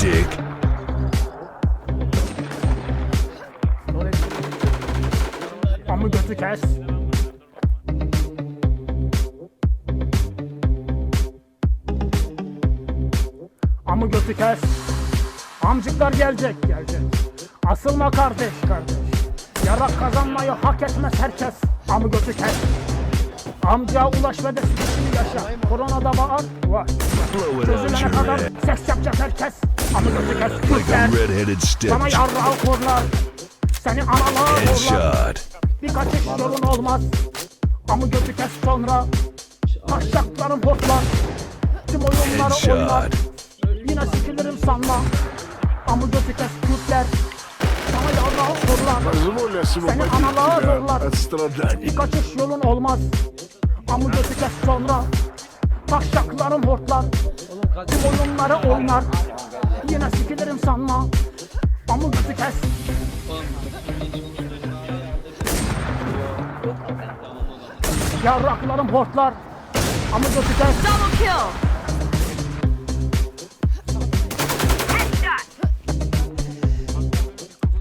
Dick. Amı götü kes. Amı götü kes. Amcıklar gelecek gelecek. Asılma kardeş kardeş. Yarak kazanmayı hak etmez herkes. Amı götü kes. Amca ulaşmada sıkışın yaşa. Koronada bağır. Var. Çözülene kadar ses yapacak herkes. Amca çeker. Kürter. Sana yarrağı korlar. Seni analar korlar. Birkaç ek yolun olmaz. Amı gözü kes sonra. Taşlaklarım hortlar. Tüm oyunları oynar. Yine sikilirim sanma. Amı gözü kes Kürtler. Seni analar korlar. Birkaç ek yolun olmaz. Amı kes sonra. Taşacaklarım hortlar. Tüm oyunları oynar. Yine sikilirim sanma. Amı kes. Yarraklarım hortlar. Amı kes. Double kill.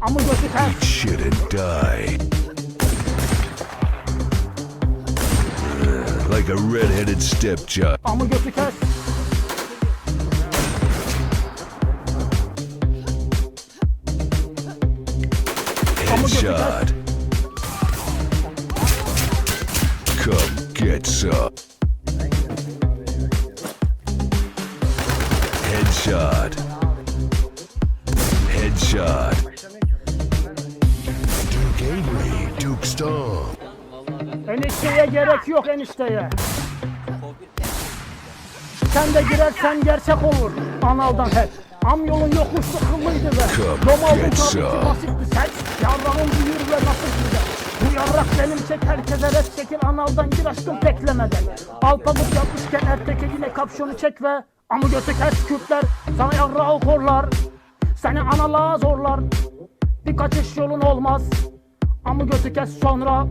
Amı kes. Shit and die. Like a red-headed stepchild. Amı götü kes. Headshot. Come get some. Headshot. Headshot. Duke Avery, Duke Strong. Enişteye gerek yok enişteye. Sen de girersen gerçek olur. Analdan hep. Am yolun yokuşlu kıllıydı be. Domaldın tabii basitti sen. Yarrağın büyür ve nasıl güzel. Bu yarrak benim çek herkese res çekil analdan gir aşkım beklemeden. Alpabuk yapmışken erteke yine kapşonu çek ve amı götü kes Kürtler. Sana yarrağı korlar. Seni analığa zorlar. Bir kaçış yolun olmaz. Amı götü kes sonra